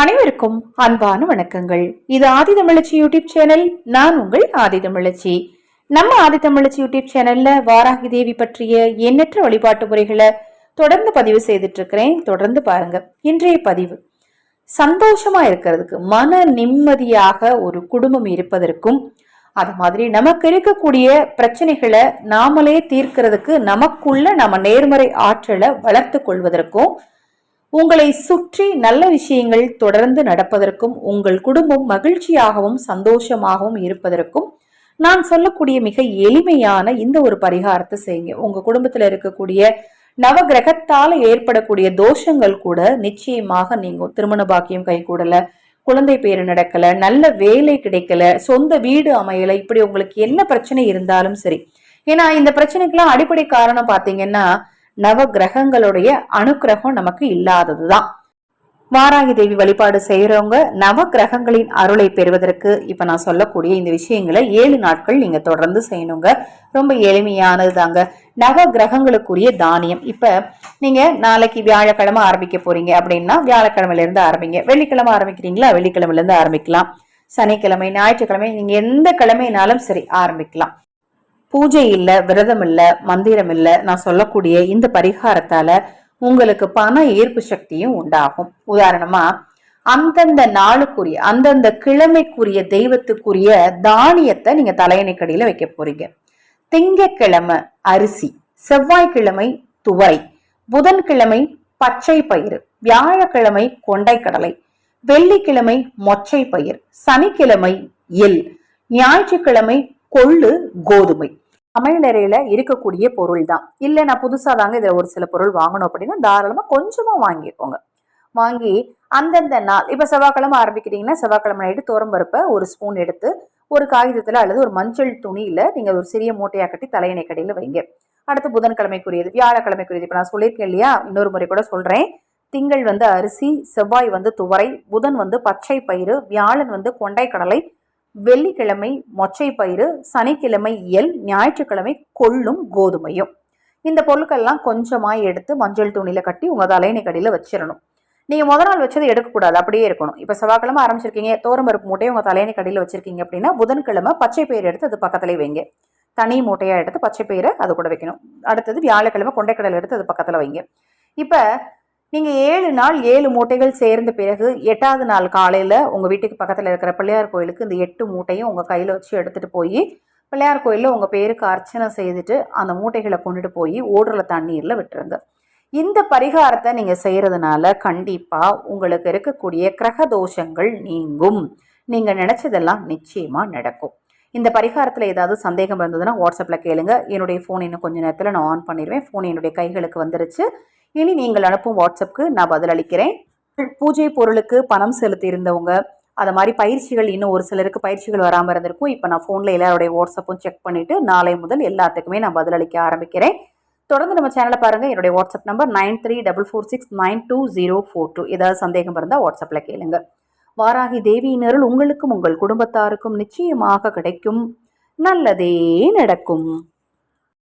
அனைவருக்கும் அன்பான வணக்கங்கள். இது ஆதி தமிழச்சி யூடியூப் சேனல் நான் உங்கள் ஆதி தமிழச்சி. நம்ம ஆதி தமிழச்சி யூடியூப் சேனல்ல வாராகி தேவி பற்றிய எண்ணற்ற வழிபாட்டு முறைகளை தொடர்ந்து பதிவு செய்துட்டு இருக்கிறேன் தொடர்ந்து பாருங்க. இன்றைய பதிவு. சந்தோஷமா இருக்கிறதுக்கு மன நிம்மதியாக ஒரு குடும்பம் இருப்பதற்கும் அது மாதிரி நமக்கு இருக்கக்கூடிய பிரச்சனைகளை நாமளே தீர்க்கிறதுக்கு நமக்குள்ள நம்ம நேர்மறை ஆற்றலை வளர்த்து கொள்வதற்கும் உங்களை சுற்றி நல்ல விஷயங்கள் தொடர்ந்து நடப்பதற்கும் உங்கள் குடும்பம் மகிழ்ச்சியாகவும் சந்தோஷமாகவும் இருப்பதற்கும் நான் சொல்லக்கூடிய மிக எளிமையான இந்த ஒரு பரிகாரத்தை செய்யுங்க. உங்க குடும்பத்துல இருக்கக்கூடிய நவ ஏற்படக்கூடிய தோஷங்கள் கூட நிச்சயமாக நீங்க திருமண பாக்கியம் கைகூடல குழந்தை பேர் நடக்கல நல்ல வேலை கிடைக்கல சொந்த வீடு அமையல இப்படி உங்களுக்கு என்ன பிரச்சனை இருந்தாலும் சரி. ஏன்னா இந்த பிரச்சனைக்கெல்லாம் அடிப்படை காரணம் பாத்தீங்கன்னா நவ கிரகங்களுடைய அனுக்கிரகம் நமக்கு இல்லாததுதான். வாராகி தேவி வழிபாடு செய்யறவங்க நவ கிரகங்களின் அருளை பெறுவதற்கு இப்ப நான் சொல்லக்கூடிய இந்த விஷயங்களை ஏழு நாட்கள் நீங்க தொடர்ந்து செய்யணுங்க. ரொம்ப எளிமையானது தாங்க நவ கிரகங்களுக்குரிய தானியம். இப்ப நீங்க நாளைக்கு வியாழக்கிழமை ஆரம்பிக்க போறீங்க அப்படின்னா வியாழக்கிழமையில இருந்து ஆரம்பிங்க. வெள்ளிக்கிழமை ஆரம்பிக்கிறீங்களா? வெள்ளிக்கிழமையில இருந்து ஆரம்பிக்கலாம். சனிக்கிழமை ஞாயிற்றுக்கிழமை நீங்க எந்த கிழமைனாலும் சரி ஆரம்பிக்கலாம். பூஜை இல்ல விரதம் இல்ல மந்திரம் இல்ல நான் சொல்லக்கூடிய இந்த பரிகாரத்தால உங்களுக்கு பண ஈர்ப்பு சக்தியும் உண்டாகும். உதாரணமா அந்தந்த நாளுக்குரிய அந்தந்த கிழமைக்குரிய தெய்வத்துக்குரிய தானியத்தை நீங்க தலையணைக்கடியில வைக்க போறீங்க. திங்கக்கிழமை அரிசி செவ்வாய்க்கிழமை துவரை புதன்கிழமை பச்சை பயிறு வியாழக்கிழமை கொண்டைக்கடலை வெள்ளிக்கிழமை மொச்சை பயிர் சனிக்கிழமை எல் ஞாயிற்றுக்கிழமை கொள்ளு கோதுமை. சமையலறையில இருக்கக்கூடிய பொருள் தான் இல்லை நான் புதுசா தாங்க இதுல ஒரு சில பொருள் வாங்கணும் அப்படின்னா தாராளமா கொஞ்சமா வாங்கிக்கோங்க. வாங்கி அந்தந்த நாள் இப்ப செவ்வாய்க்கிழமை ஆரம்பிக்கிறீங்கன்னா செவ்வாய்க்கிழமை நைட்டு தோரம்பருப்பை ஒரு ஸ்பூன் எடுத்து ஒரு காகிதத்துல அல்லது ஒரு மஞ்சள் துணியில நீங்க ஒரு சிறிய மூட்டையா கட்டி தலையணை கடையில வைங்க. அடுத்து புதன்கிழமைக்குரியது வியாழக்கிழமைக்குரியது. இப்ப நான் சொல்லியிருக்கேன் இல்லையா? இன்னொரு முறை கூட சொல்றேன். திங்கள் வந்து அரிசி செவ்வாய் வந்து துவரை புதன் வந்து பச்சை பயிறு வியாழன் வந்து கொண்டை கடலை வெள்ளிக்கிழமை மொச்சை பயிறு சனிக்கிழமை எல் ஞாயிற்றுக்கிழமை கொள்ளும் கோதுமையும். இந்த பொருட்கள்லாம் கொஞ்சமாக எடுத்து மஞ்சள் துணியில் கட்டி உங்கள் தலையணை கடையில் வச்சிடணும் நீங்கள் முத நாள் வச்சது எடுக்கக்கூடாது அப்படியே இருக்கணும். இப்போ செவ்வாய்க்கிழமை ஆரம்பிச்சிருக்கீங்க தோரம்பருப்பு மூட்டையை உங்கள் தலையணை கடியில் வச்சிருக்கீங்க அப்படின்னா புதன்கிழமை பச்சை பயிர் எடுத்து அது பக்கத்துலேயே வைங்க. தனி மூட்டையாக எடுத்து பச்சை பயிரை அது கூட வைக்கணும். அடுத்தது வியாழக்கிழமை கொண்டைக்கடலை எடுத்து அது பக்கத்தில் வைங்க. இப்போ நீங்கள் ஏழு நாள் ஏழு மூட்டைகள் சேர்ந்த பிறகு எட்டாவது நாள் காலையில் உங்கள் வீட்டுக்கு பக்கத்தில் இருக்கிற பிள்ளையார் கோயிலுக்கு இந்த எட்டு மூட்டையும் உங்கள் கையில் வச்சு எடுத்துகிட்டு போய் பிள்ளையார் கோயிலில் உங்கள் பேருக்கு அர்ச்சனை செய்துட்டு அந்த மூட்டைகளை கொண்டுட்டு போய் ஓடுற தண்ணீரில் விட்டுருங்க. இந்த பரிகாரத்தை நீங்கள் செய்கிறதுனால கண்டிப்பாக உங்களுக்கு இருக்கக்கூடிய கிரக தோஷங்கள் நீங்கும். நீங்கள் நினச்சதெல்லாம் நிச்சயமாக நடக்கும். இந்த பரிகாரத்தில் ஏதாவது சந்தேகம் இருந்ததுன்னா வாட்ஸ்அப்பில் கேளுங்க. என்னுடைய ஃபோன் இன்னும் கொஞ்சம் நேரத்தில் நான் ஆன் பண்ணிடுவேன். ஃபோன் என்னுடைய கைகளுக்கு வந்துருச்சு. இனி நீங்கள் அனுப்பும் வாட்ஸ்அப்புக்கு நான் பதிலளிக்கிறேன் பூஜை பொருளுக்கு பணம் செலுத்தி இருந்தவங்க அதை மாதிரி பயிற்சிகள் இன்னும் ஒரு சிலருக்கு பயிற்சிகள் வராமல் இருந்திருக்கும். இப்போ நான் ஃபோனில் எல்லாருடைய வாட்ஸ்அப்பும் செக் பண்ணிவிட்டு நாளை முதல் எல்லாத்துக்குமே நான் பதிலளிக்க ஆரம்பிக்கிறேன். தொடர்ந்து நம்ம சேனலை பாருங்கள் என்னுடைய WhatsApp number nine three double four six nine two zero four two. ஏதாவது சந்தேகம் இருந்தால் வாட்ஸ்அப்பில் கேளுங்க. வாராகி தேவியினருள் உங்களுக்கும் உங்கள் குடும்பத்தாருக்கும் நிச்சயமாக கிடைக்கும். நல்லதே நடக்கும்.